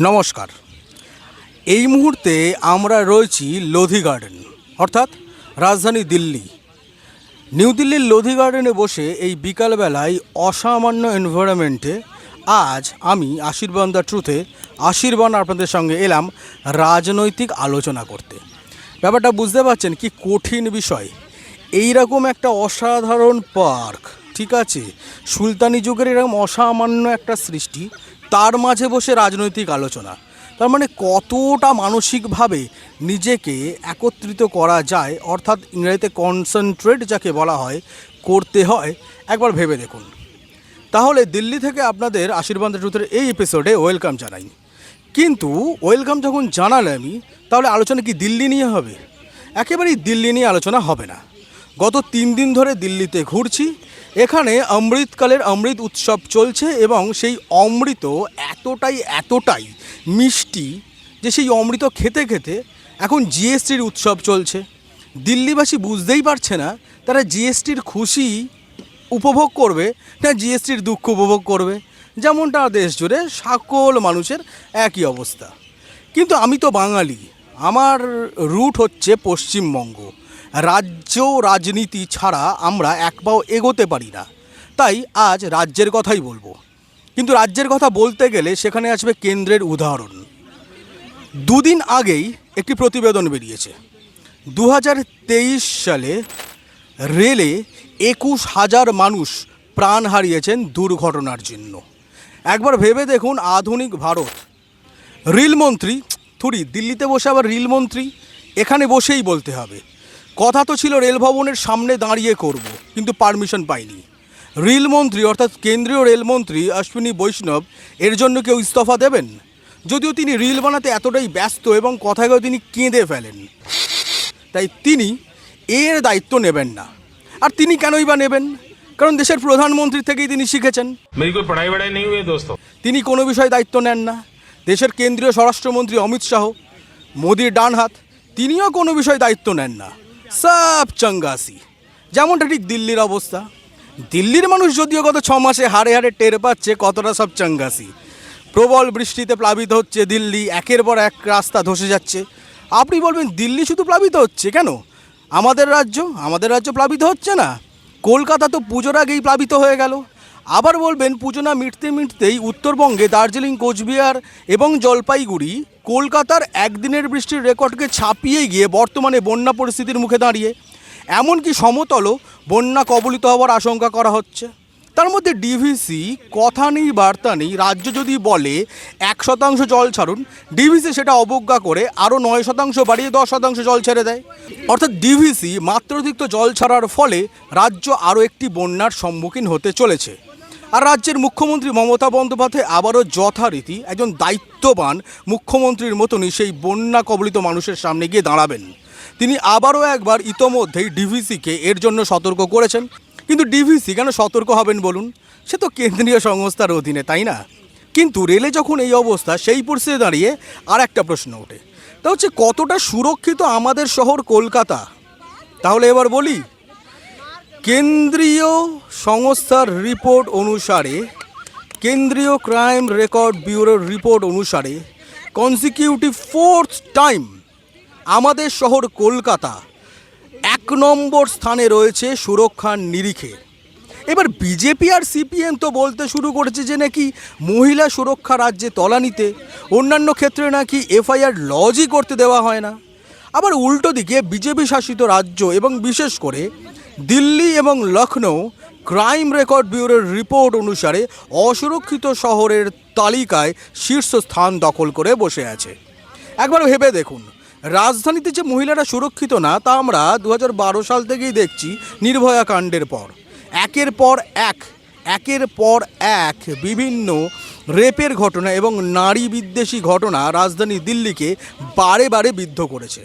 নমস্কার। এই মুহূর্তে আমরা রয়েছি লোধি গার্ডেন, অর্থাৎ রাজধানী দিল্লি। নিউ দিল্লির লোধি গার্ডেনে বসে এই বিকালবেলায় অসামান্য এনভায়রনমেন্টে আজ আমি আশীর্বাদ দ্য ট্রুথে আশীর্বাদ আপনাদের সঙ্গে এলাম রাজনৈতিক আলোচনা করতে। ব্যাপারটা বুঝতে পারছেন কি কঠিন বিষয়। এই রকম একটা অসাধারণ পার্ক, ঠিক আছে? সুলতানি যুগের এরকম অসামান্য একটা সৃষ্টি তার মাঝে বসে রাজনৈতিক আলোচনা। তার মানে কতটা মানসিকভাবে নিজেকে একত্রিত করা যায়, অর্থাৎ ইংরেজিতে কনসেন্ট্রেট যাকে বলা হয়, করতে হয়, একবার ভেবে দেখুন। তাহলে দিল্লি থেকে আপনাদের আশীর্বাদ ট্রুথের এই এপিসোডে ওয়েলকাম জানাই। কিন্তু ওয়েলকাম যখন জানালে আমি, তাহলে আলোচনা কি দিল্লি নিয়ে হবে? একেবারেই দিল্লি নিয়ে আলোচনা হবে না। গত তিন দিন ধরে দিল্লিতে ঘুরছি এখানে অমৃতকালের অমৃত উৎসব চলছে এবং সেই অমৃত এতটাই এতটাই মিষ্টি যে সেই অমৃত খেতে খেতে এখন জিএসটির উৎসব চলছে। দিল্লিবাসী বুঝতেই পারছে না তারা জিএসটির খুশি উপভোগ করবে না জিএসটির দুঃখ উপভোগ করবে। যেমনটা দেশ জুড়ে সকল মানুষের একই অবস্থা। কিন্তু আমি তো বাঙালি। আমার রুট হচ্ছে পশ্চিমবঙ্গ। রাজ্য রাজনীতি ছাড়া আমরা এক পাও এগোতে পারি না। তাই আজ রাজ্যের কথাই বলব। কিন্তু রাজ্যের কথা বলতে গেলে সেখানে আসবে কেন্দ্রের উদাহরণ। দুদিন আগেই একটি প্রতিবেদন বেরিয়েছে। দু হাজার তেইশ সালে রেলে একুশ হাজার মানুষ প্রাণ হারিয়েছেন দুর্ঘটনার জন্য। একবার ভেবে দেখুন আধুনিক ভারত। রেলমন্ত্রী, থুরি, দিল্লিতে বসে আবার রেলমন্ত্রী, এখানে বসেই বলতে হবে। কথা তো ছিল রেল ভবনের সামনে দাঁড়িয়ে করব কিন্তু পারমিশন পাইনি। রেলমন্ত্রী অর্থাৎ কেন্দ্রীয় রেলমন্ত্রী অশ্বিনী বৈষ্ণব এর জন্য কেউ ইস্তফা দেবেন? যদিও তিনি রিল বানাতে এতটাই ব্যস্ত এবং কথাকেও তিনি কেঁদে ফেলেন। তাই তিনি এর দায়িত্ব নেবেন না। আর তিনি কেনই বা নেবেন? কারণ দেশের প্রধানমন্ত্রী থেকেই তিনি শিখেছেন। তিনি কোনো বিষয়ে দায়িত্ব নেন না। দেশের কেন্দ্রীয় স্বরাষ্ট্রমন্ত্রী অমিত শাহ মোদীর ডান হাত তিনিও কোনো বিষয়ে দায়িত্ব নেন না। সব চঙ্গাসি। যেমনটা ঠিক দিল্লির অবস্থা। দিল্লির মানুষ যদিও গত ছ মাসে হারে হারে টের পাচ্ছে কতটা সব চঙ্গাসি। প্রবল বৃষ্টিতে প্লাবিত হচ্ছে দিল্লি, একের পর এক রাস্তা ধসে যাচ্ছে। আপনি বলবেন, দিল্লি শুধু প্লাবিত হচ্ছে কেন? আমাদের রাজ্য আমাদের রাজ্য প্লাবিত হচ্ছে না। কলকাতা তো পুজোর আগেই প্লাবিত হয়ে গেল। আবার বলবেন, পুজো না মিটতে মিটতেই উত্তরবঙ্গে দার্জিলিং, কোচবিহার এবং জলপাইগুড়ি কলকাতার একদিনের বৃষ্টির রেকর্ডকে ছাপিয়ে গিয়ে বর্তমানে বন্যা পরিস্থিতির মুখে দাঁড়িয়ে। এমনকি সমতলও বন্যা কবলিত হওয়ার আশঙ্কা করা হচ্ছে। তার মধ্যে ডিভিসি কথা নেই, বার্তা নেই, রাজ্য যদি বলে এক শতাংশ জল ছাড়ুন, ডিভিসি সেটা অবজ্ঞা করে আরও নয় শতাংশ বাড়িয়ে দশ শতাংশ জল ছেড়ে দেয়। অর্থাৎ ডিভিসি মাত্রাতিরিক্ত জল ছাড়ার ফলে রাজ্য আরও একটি বন্যার সম্মুখীন হতে চলেছে। আর রাজ্যের মুখ্যমন্ত্রী মমতা বন্দ্যোপাধ্যায় আবারও যথারীতি একজন দায়িত্ববান মুখ্যমন্ত্রীর মতনই সেই বন্যা কবলিত মানুষের সামনে গিয়ে দাঁড়াবেন। তিনি আবারও একবার ইতোমধ্যেই ডিভিসিকে এর জন্য সতর্ক করেছেন। কিন্তু ডিভিসি কেন সতর্ক হবেন বলুন? সে তো কেন্দ্রীয় সংস্থার অধীনে, তাই না? কিন্তু রেলে যখন এই অবস্থা, সেই পরিস্থিতি দাঁড়িয়ে আর একটা প্রশ্ন ওঠে। তা হচ্ছে, কতটা সুরক্ষিত আমাদের শহর কলকাতা? তাহলে এবার বলি কেন্দ্রীয় সংস্থার রিপোর্ট অনুসারে, কেন্দ্রীয় ক্রাইম রেকর্ড ব্যুরোর রিপোর্ট অনুসারে কনসিকিউটিভ ফোর্থ টাইম আমাদের শহর কলকাতা এক নম্বর স্থানে রয়েছে সুরক্ষার নিরিখে। এবার বিজেপি আর সিপিএম তো বলতে শুরু করেছে যে নাকি মহিলা সুরক্ষা রাজ্যে তলানিতে, অন্যান্য ক্ষেত্রে নাকি এফআইআর লজই করতে দেওয়া হয় না। আবার উল্টো দিকে বিজেপি শাসিত রাজ্য এবং বিশেষ করে দিল্লি এবং লখনৌ ক্রাইম রেকর্ড ব্যুরোর রিপোর্ট অনুসারে অসুরক্ষিত শহরের তালিকায় শীর্ষস্থান দখল করে বসে আছে। একবার ভেবে দেখুন, রাজধানীতে যে মহিলারা সুরক্ষিত না, তা আমরা দু হাজার বারো সাল থেকেই দেখছি নির্ভয়া কাণ্ডের পর। একের পর এক, একের পর এক বিভিন্ন রেপের ঘটনা এবং নারী বিদ্বেষী ঘটনা রাজধানী দিল্লিকে বারে বারে বিদ্ধ করেছে।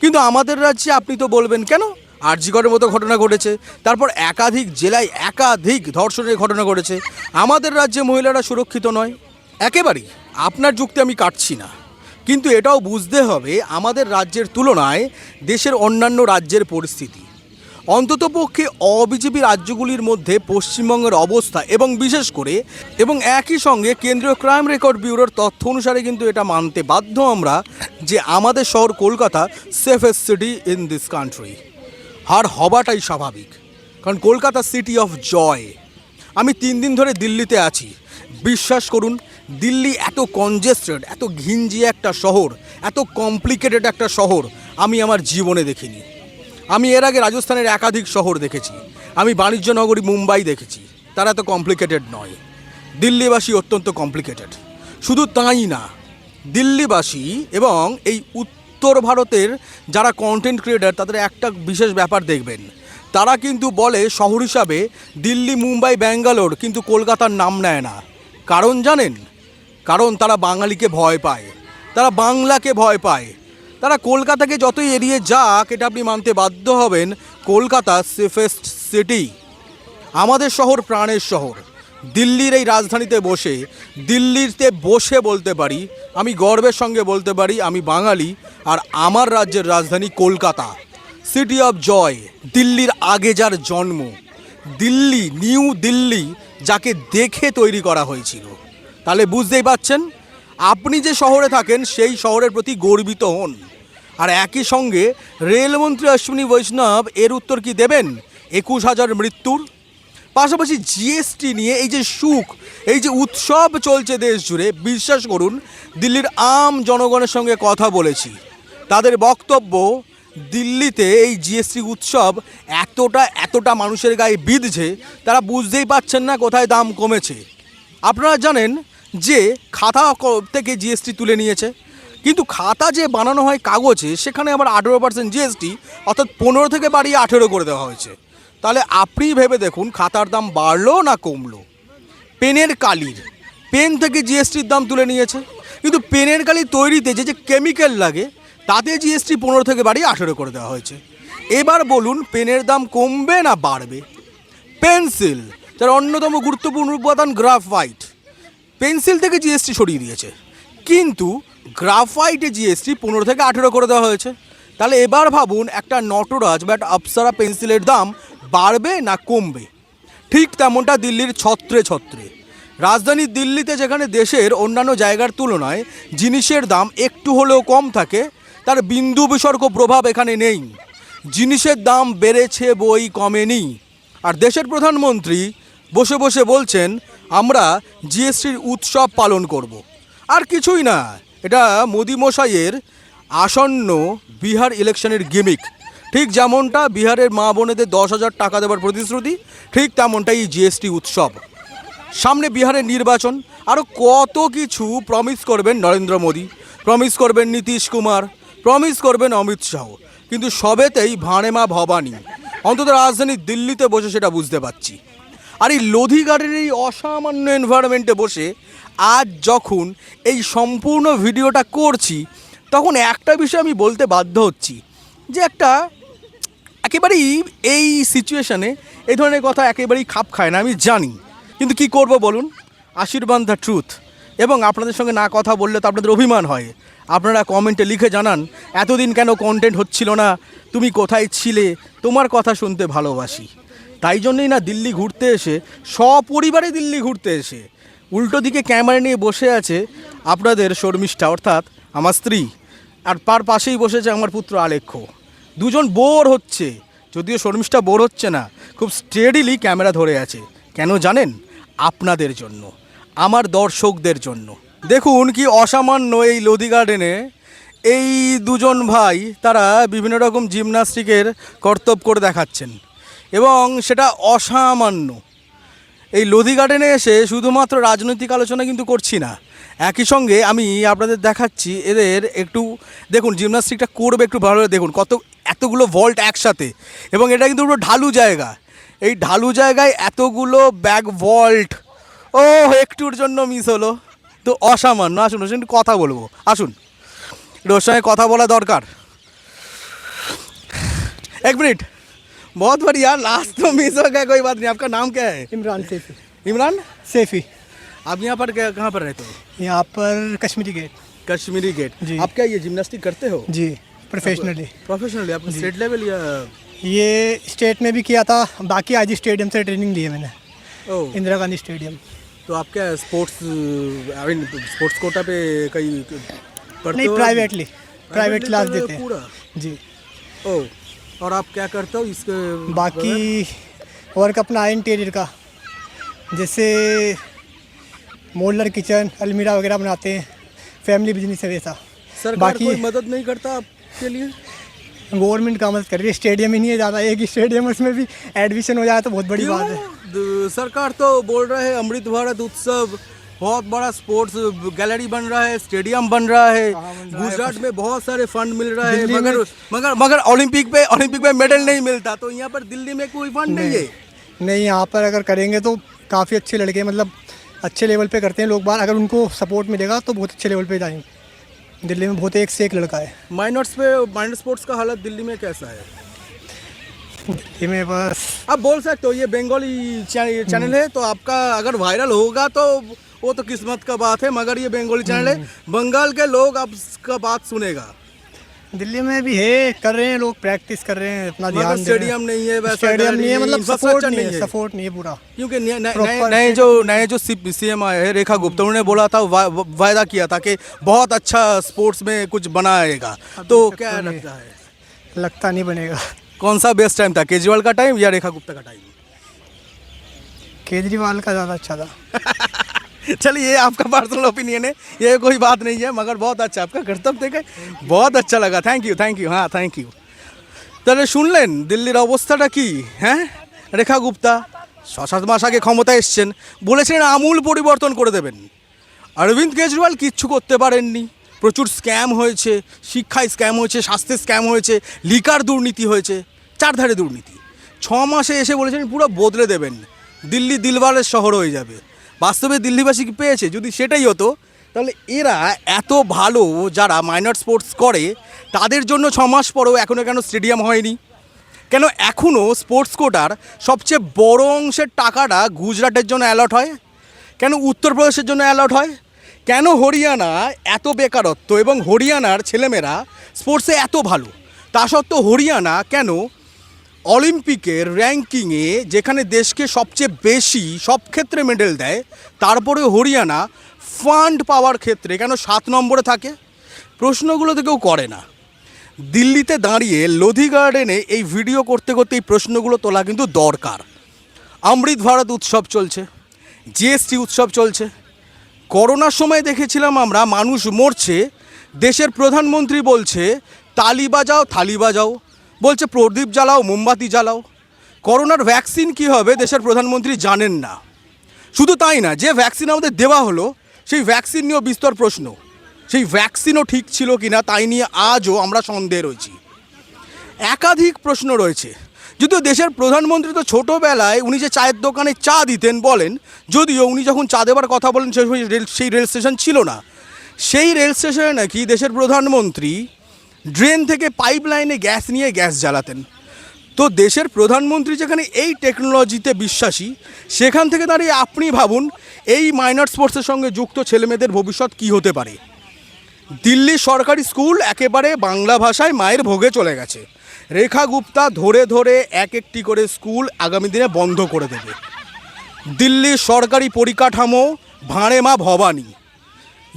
কিন্তু আমাদের রাজ্যে আপনি তো বলবেন কেন? আরজিগড়ের মতো ঘটনা ঘটেছে। তারপর একাধিক জেলায় একাধিক ধর্ষণের ঘটনা ঘটেছে। আমাদের রাজ্যে মহিলারা সুরক্ষিত নয়। একেবারেই আপনার যুক্তি আমি কাটছি না। কিন্তু এটাও বুঝতে হবে আমাদের রাজ্যের তুলনায় দেশের অন্যান্য রাজ্যের পরিস্থিতি। অন্ততপক্ষে অবিজেপি রাজ্যগুলির মধ্যে পশ্চিমবঙ্গের অবস্থা এবং বিশেষ করে এবং একই সঙ্গে কেন্দ্রীয় ক্রাইম রেকর্ড ব্যুরোর তথ্য অনুসারে কিন্তু এটা মানতে বাধ্য আমরা যে আমাদের শহর Kolkata safest city in this country. আর হবাটাই স্বাভাবিক, কারণ কলকাতা সিটি অফ জয়। আমি তিন দিন ধরে দিল্লিতে আছি। বিশ্বাস করুন, দিল্লি এত কনজেস্টেড এত ঘিঞ্জি একটা শহর, এত কমপ্লিকেটেড একটা শহর আমি আমার জীবনে দেখিনি। আমি এর আগে রাজস্থানের একাধিক শহর দেখেছি। আমি বাণিজ্য নগরী মুম্বাই দেখেছি। তারা এত কমপ্লিকেটেড নয়। দিল্লিবাসী অত্যন্ত কমপ্লিকেটেড শুধু তাই না, দিল্লিবাসী এবং এই উত্তর ভারতের যারা কন্টেন্ট ক্রিয়েটার তাদের একটা বিশেষ ব্যাপার দেখবেন। তারা কিন্তু বলে, শহর হিসাবে দিল্লি, মুম্বাই, ব্যাঙ্গালোর কিন্তু কলকাতার নাম নেয় না। কারণ জানেন? কারণ তারা বাঙালিকে ভয় পায়। তারা বাংলাকে ভয় পায়। তারা কলকাতাকে যতই এড়িয়ে যাক, এটা আপনি মানতে বাধ্য হবেন, কলকাতা সেফেস্ট সিটি আমাদের শহর প্রাণের শহর। দিল্লির এই রাজধানীতে বসে, দিল্লিতে বসে বলতে পারি, আমি গর্বের সঙ্গে বলতে পারি, আমি বাঙালি আর আমার রাজ্যের রাজধানী কলকাতা। সিটি অফ জয় দিল্লির আগে যার জন্ম। দিল্লি নিউ দিল্লি যাকে দেখে তৈরি করা হয়েছিল। তাহলে বুঝতেই পাচ্ছেন আপনি যে শহরে থাকেন, সেই শহরের প্রতি গর্বিত হন। আর একই সঙ্গে, রেলমন্ত্রী অশ্বিনী বৈষ্ণব এর উত্তর কি দেবেন? একুশ হাজার মৃত্যুর। পাশাপাশি জিএসটি নিয়ে এই যে সুখ, এই যে উৎসব চলছে দেশ জুড়ে, বিশ্বাস করুন, দিল্লির আম জনগণের সঙ্গে কথা বলেছি। তাদের বক্তব্য, দিল্লিতে এই জিএসটি উৎসব এতটা এতটা মানুষের গায়ে বিঁধছে, তারা বুঝতেই পারছেন না কোথায় দাম কমেছে। আপনারা জানেন যে খাতা থেকে জিএসটি তুলে নিয়েছে, কিন্তু খাতা যে বানানো হয় কাগজে, সেখানে আবার আঠেরো পার্সেন্ট জিএসটি অর্থাৎ পনেরো থেকে বাড়িয়ে আঠেরো করে দেওয়া হয়েছে। তাহলে আপনি ভেবে দেখুন, খাতার দাম বাড়লো না কমলো? পেনের কালির, পেন থেকে জিএসটির দাম তুলে নিয়েছে, কিন্তু পেনের কালি তৈরিতে যে যে কেমিক্যাল লাগে তাতে জিএসটি পনেরো থেকে বাড়িয়ে আঠেরো করে দেওয়া হয়েছে। এবার বলুন, পেনের দাম কমবে না বাড়বে? পেন্সিল তার অন্যতম গুরুত্বপূর্ণ উপাদান গ্রাফাইট। পেন্সিল থেকে জিএসটি সরিয়ে দিয়েছে। কিন্তু গ্রাফাইটে জিএসটি পনেরো থেকে আঠেরো করে দেওয়া হয়েছে। তাহলে এবার ভাবুন, একটা নটরাজ বা একটা আপসারা পেন্সিলের দাম বাড়বে না কমবে? ঠিক তেমনটা দিল্লির ছত্রে ছত্রে। রাজধানী দিল্লিতে যেখানে দেশের অন্যান্য জায়গার তুলনায় জিনিসের দাম একটু হলেও কম থাকে তার বিন্দু বিসর্গ প্রভাব এখানে নেই। জিনিসের দাম বেড়েছে, বই কমেনি। আর দেশের প্রধানমন্ত্রী বসে বসে বলছেন, আমরা জিএসটির উৎসব পালন করব। আর কিছুই না, এটা মোদি মশাইয়ের আসন্ন বিহার ইলেকশনের গিমিক। ঠিক যেমনটা বিহারের মা বোনেদের দশ হাজার টাকা দেওয়ার প্রতিশ্রুতি, ঠিক তেমনটাই জিএসটি উৎসব। সামনে বিহারের নির্বাচন আরও কত কিছু প্রমিস করবেন নরেন্দ্র মোদী? প্রমিস করবেন নীতিশ কুমার প্রমিস করবেন অমিত শাহ। কিন্তু সবেতেই ভাঁড়ে মা ভবানী। অন্তত রাজধানী দিল্লিতে বসে সেটা বুঝতে পারছি। আর এই লোধিঘাটের এই অসামান্য এনভায়রনমেন্টে বসে আজ যখন এই সম্পূর্ণ ভিডিওটা করছি, তখন একটা বিষয় আমি বলতে বাধ্য হচ্ছি। যে একটা একেবারেই এই সিচুয়েশানে এই ধরনের কথা একেবারেই খাপ খায় না, আমি জানি। কিন্তু কি করব বলুন? আশীর্বাদ দ্য ট্রুথ এবং আপনাদের সঙ্গে না কথা বললে তো আপনাদের অভিমান হয়। আপনারা কমেন্টে লিখে জানান, এতদিন কেন কন্টেন্ট হচ্ছিল না, তুমি কোথায় ছিলে, তোমার কথা শুনতে ভালোবাসি। তাই জন্যই না দিল্লি ঘুরতে এসে, সপরিবারে দিল্লি ঘুরতে এসে, উল্টো দিকে ক্যামেরা নিয়ে বসে আছে আপনাদের শর্মিষ্ঠা, অর্থাৎ আমার স্ত্রী, আর তার পাশেই বসেছে আমার পুত্র আলেখ্য। দুজন বোর হচ্ছে, যদিও শর্মিষ্ঠা বোর হচ্ছে না, খুব স্টেডিলি ক্যামেরা ধরে আছে। কেন জানেন? আপনাদের জন্য, আমার দর্শকদের জন্য। দেখুন কি অসামান্য এই লোদি গার্ডেনে এই দুজন ভাই, তারা বিভিন্ন রকম জিমনাস্টিকের কর্তব্য করে দেখাচ্ছেন। এবং সেটা অসামান্য। এই লোধি গার্ডেনে এসে শুধুমাত্র রাজনৈতিক আলোচনা কিন্তু করছি না। একই সঙ্গে আমি আপনাদের দেখাচ্ছি এদের একটু, দেখুন জিমনাস্টিকটা করবে একটু ভালোভাবে দেখুন কত, এতগুলো ভল্ট একসাথে। এবং এটা কিন্তু পুরো ঢালু জায়গা। এই ঢালু জায়গায় এতগুলো ব্যাক ভল্ট ও একটুর জন্য মিস হলো। তো অসামান্য আসুন ওর সঙ্গে একটু কথা বলবো আসুন একটু ওর সঙ্গে কথা বলা দরকার एक मिनट बहुत बढ़िया लास्ट तो मिस हो गया कोई बात नहीं आपका नाम क्या है इमरान सैफी इमरान सैफी आप यहाँ पर क्या- कहाँ पर रहते हो यहाँ पर कश्मीरी गेट कश्मीरी गेट जी। आप क्या ये जिम्नास्टिक करते हो जी प्रोफेशनली प्रोफेशनली आप स्टेट लेवल या ये स्टेट में भी किया था बाकी आज स्टेडियम से ट्रेनिंग ली है मैंने ओ इंदिरा गांधी स्टेडियम तो आप क्या sports I mean sports quota पे कहीं पढ़ते नहीं प्राइवेटली प्राइवेट क्लास देते हैं? पूरा? जी। ओ और आप क्या करते हो इसके बाकी वर्क अपना इंटीरियर का। जैसे मोल्डर किचन अलमीरा वगैरह बनाते हैं फैमिली बिज़नेस है वैसा। सर बाकी कोई मदद नहीं करता आपके लिए? गवर्नमेंट का मदद कर रही है। स्टेडियम ही नहीं है ज़्यादा एक ही स्टेडियम उसमें भी एडमिशन हो जाए तो बहुत बड़ी बात है। सरकार तो बोल रहा है अमृत भारत उत्सव बहुत बड़ा स्पोर्ट्स गैलरी बन रहा है स्टेडियम बन रहा है गुजरात में बहुत सारे फंड मिल रहा है मगर मगर मगर ओलंपिक पे ओलंपिक में मेडल नहीं मिलता तो यहाँ पर दिल्ली में कोई फंड नहीं है। नहीं यहाँ पर अगर करेंगे तो काफ़ी अच्छे लड़के मतलब अच्छे लेवल पे करते हैं लोग बाहर। अगर उनको सपोर्ट मिलेगा तो बहुत अच्छे लेवल पे जाएँगे। दिल्ली में बहुत एक से एक लड़का है। माइनर्स पे माइनर स्पोर्ट्स का हालत दिल्ली में कैसा है? दिल्ली में बस आप बोल सकते हो ये बंगाली चैनल है तो आपका अगर वायरल होगा तो वो तो किस्मत का बात है मगर ये बंगाली चैनल है। बंगाल के लोग आपका बात सुनेगा। दिल्ली में भी है कर रहे हैं लोग प्रैक्टिस कर रहे हैं अपना ध्यान दे स्टेडियम नहीं है वैसा स्टेडियम नहीं है मतलब सपोर्ट नहीं नहीं है। सपोर्ट नहीं है पूरा। क्योंकि नए- जो नए जो सीएम आए हैं रेखा गुप्ता उन्होंने बोला था वायदा किया था कि बहुत अच्छा स्पोर्ट्स में कुछ बनाएगा। तो क्या तो। लगता है? लगता नहीं बनेगा। कौन सा बेस्ट टाइम था केजरीवाल का टाइम या रेखा गुप्ता का टाइम केजरीवाल का ज़्यादा अच्छा था। चलिए ये आपका पर्सनल ओपिनियन है ये कोई बात नहीं है मगर बहुत अच्छा आपका कर्तव्य देखे बहुत अच्छा लगा থ্যাংক ইউ থ্যাংক ইউ হ্যাঁ থ্যাংক ইউ তাহলে শুনলেন দিল্লির অবস্থাটা কি হ্যাঁ রেখা গুপ্তা ছ সাত মাস আগে ক্ষমতায় এসছেন বলেছেন আমূল পরিবর্তন করে দেবেন অরবিন্দ কেজরিওয়াল কিচ্ছু করতে পারেননি প্রচুর স্ক্যাম হয়েছে শিক্ষায় স্ক্যাম হয়েছে স্বাস্থ্যে স্ক্যাম হয়েছে লিকার দুর্নীতি হয়েছে চারধারে দুর্নীতি ছ মাসে এসে বলেছেন পুরো বদলে দেবেন দিল্লি দিলবারের শহর হয়ে যাবে বাস্তবে দিল্লিবাসী কি পেয়েছে? যদি সেটাই হতো, তাহলে এরা এত ভালো যারা মাইনর স্পোর্টস করে, তাদের জন্য ছ মাস পরেও এখনও কেন স্টেডিয়াম হয়নি? কেন এখনও স্পোর্টস কোটার সবচেয়ে বড় অংশের টাকাটা গুজরাটের জন্য অ্যালট হয়? কেন উত্তরপ্রদেশের জন্য অ্যালট হয়? কেন হরিয়ানা এত বেকারত্ব এবং হরিয়ানার ছেলেমেয়েরা স্পোর্টসে এত ভালো? তা সত্ত্বেও হরিয়ানা কেন অলিম্পিকের র্যাঙ্কিংয়ে যেখানে দেশকে সবচেয়ে বেশি সব ক্ষেত্রে মেডেল দেয়, তারপরে হরিয়ানা ফান্ড পাওয়ার ক্ষেত্রে কেন সাত নম্বরে থাকে? প্রশ্নগুলো তো কেউ করে না। দিল্লিতে দাঁড়িয়ে লোধি গার্ডেনে এই ভিডিও করতে করতে এই প্রশ্নগুলো তোলা কিন্তু দরকার। অমৃত ভারত উৎসব চলছে, জিএসটি উৎসব চলছে। করোনার সময় দেখেছিলাম আমরা, মানুষ মরছে, দেশের প্রধানমন্ত্রী বলছে, তালি বাজাও, থালি বাজাও। বলছে, প্রদীপ জ্বালাও, মোমবাতি জ্বালাও। করোনার ভ্যাকসিন কী হবে দেশের প্রধানমন্ত্রী জানেন না। শুধু তাই না, যে ভ্যাকসিন আমাদের দেওয়া হলো, সেই ভ্যাকসিন নিয়েও বিস্তর প্রশ্ন। সেই ভ্যাকসিনও ঠিক ছিল কি না, তাই নিয়ে আজও আমরা সন্দেহে রয়েছি। একাধিক প্রশ্ন রয়েছে। যদিও দেশের প্রধানমন্ত্রী তো ছোটোবেলায় উনি যে চায়ের দোকানে চা দিতেন বলেন, যদিও উনি যখন চা দেবার কথা বলেন, সেই রেল সেই রেল স্টেশন ছিল না। সেই রেল স্টেশনে নাকি দেশের প্রধানমন্ত্রী ড্রেন থেকে পাইপ লাইনে গ্যাস নিয়ে গ্যাস জ্বালাতেন। তো দেশের প্রধানমন্ত্রী যেখানে এই টেকনোলজিতে বিশ্বাসী, সেখান থেকে দাঁড়িয়ে আপনি ভাবুন, এই মাইনর স্পোর্টসের সঙ্গে যুক্ত ছেলেমেয়েদের ভবিষ্যৎ কী হতে পারে। দিল্লি সরকারি স্কুল একেবারে বাংলা ভাষায় মায়ের ভোগে চলে গেছে। রেখা গুপ্তা ধরে ধরে এক একটি করে স্কুল আগামী দিনে বন্ধ করে দেবে। দিল্লির সরকারি পরিকাঠামো, ভাঁড়ে মা ভবানী।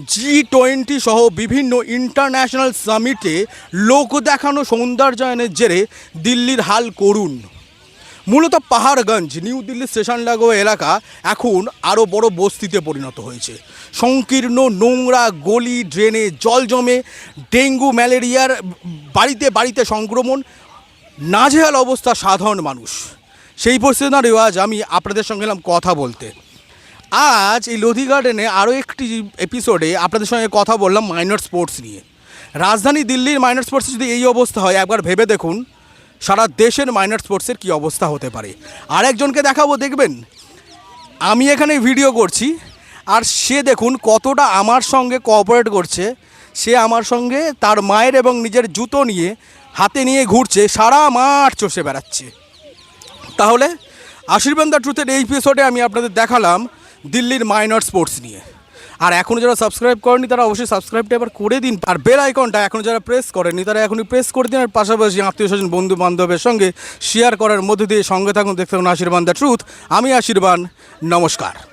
জি টোয়েন্টি সহ বিভিন্ন ইন্টারন্যাশনাল সামিটে লোক দেখানো সৌন্দর্যায়নের জেরে দিল্লির হাল করুন মূলত পাহাড়গঞ্জ, নিউ দিল্লি স্টেশন লাগোয়া এলাকা এখন আরও বড় বস্তিতে পরিণত হয়েছে। সংকীর্ণ নোংরা গলি, ড্রেনে জল জমে, ডেঙ্গু, ম্যালেরিয়ার বাড়িতে বাড়িতে সংক্রমণ, নাজেহাল অবস্থা সাধারণ মানুষ। সেই পরিস্থিতি না রেওয়াজ আমি আপনাদের সঙ্গে এলাম কথা বলতে। আজ এই লোধি গার্ডেনে আরও একটি এপিসোডে আপনাদের সঙ্গে কথা বললাম মাইনর স্পোর্টস নিয়ে। রাজধানী দিল্লির মাইনর স্পোর্টসে যদি এই অবস্থা হয়, একবার ভেবে দেখুন সারা দেশের মাইনর স্পোর্টসের কী অবস্থা হতে পারে। আর একজনকে দেখাবো, দেখবেন? আমি এখানে ভিডিও করছি, আর সে দেখুন কতটা আমার সঙ্গে কোঅপারেট করছে। সে আমার সঙ্গে তার মায়ের এবং নিজের জুতো নিয়ে হাতে নিয়ে ঘুরছে, সারা মাঠ চষে বেড়াচ্ছে। তাহলে আশীর্বাদ দ্য ট্রুথের এই এপিসোডে আমি আপনাদের দেখালাম দিল্লির মাইনর স্পোর্টস নিয়ে। আর এখনও যারা সাবস্ক্রাইব করেনি, তারা অবশ্যই সাবস্ক্রাইবটা এবার করে দিন। আর বেল আইকনটা এখনও যারা প্রেস করেনি তারা এখনই প্রেস করে দিন। আর পাশাপাশি আত্মীয় স্বজন বন্ধু বান্ধবের সঙ্গে শেয়ার করার মধ্যে দিয়ে সঙ্গে থাকুন। দেখতে থাকুন আশীর্বাদ দ্য ট্রুথ আমি আশীর্বাদ নমস্কার।